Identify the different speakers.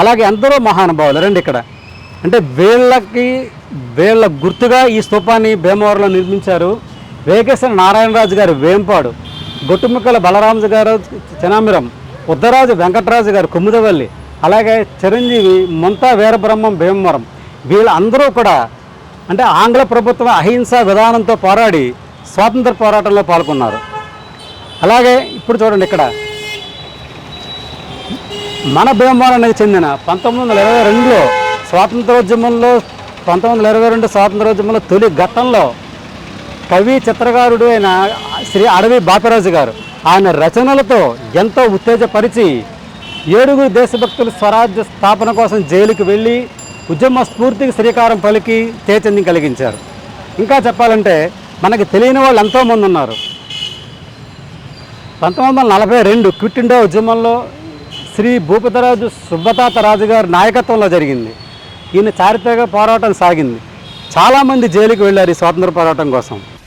Speaker 1: అలాగే అందరూ మహానుభావులు రండి ఇక్కడ. అంటే వీళ్ళకి వీళ్ళ గుర్తుగా ఈ స్తూపాన్ని భీమవరంలో నిర్మించారు వేగేశ్వర నారాయణరాజు గారు వేంపాడు గొట్టుముక్కల బలరామజు గారు చెనామిరం ఉద్దరాజు వెంకటరాజు గారు కుమ్ముదవల్లి అలాగే చిరంజీవి ముంతా వీరబ్రహ్మం భీమవరం. వీళ్ళందరూ కూడా అంటే ఆంగ్ల ప్రభుత్వం అహింసా విధానంతో పోరాడి స్వాతంత్ర పోరాటంలో పాల్గొన్నారు. అలాగే ఇప్పుడు చూడండి ఇక్కడ. మన భీమవరానికి చెందిన పంతొమ్మిది వందల ఇరవై రెండులో స్వాతంత్రోద్యమంలో పంతొమ్మిది వందల ఇరవై రెండు స్వాతంత్రోద్యమంలో తొలి ఘట్టంలో కవి చిత్రకారుడు అయిన శ్రీ అడవి బాపిరాజు గారు. ఆయన రచనలతో ఎంతో ఉత్తేజపరిచి ఏడుగురు దేశభక్తులు స్వరాజ్య స్థాపన కోసం జైలుకి వెళ్ళి ఉద్యమ స్ఫూర్తికి శ్రీకారం పలికి చైతన్యం కలిగించారు. ఇంకా చెప్పాలంటే మనకి తెలియని వాళ్ళు ఎంతోమంది ఉన్నారు. పంతొమ్మిది వందల నలభై రెండు క్విట్ ఇండియా ఉద్యమంలో శ్రీ భూపతిరాజు సుబ్బతాత రాజు గారి నాయకత్వంలో జరిగింది. ఈయన చారిత్రక పోరాటం సాగింది. చాలామంది జైలుకి వెళ్ళారు ఈ స్వాతంత్ర పోరాటం కోసం.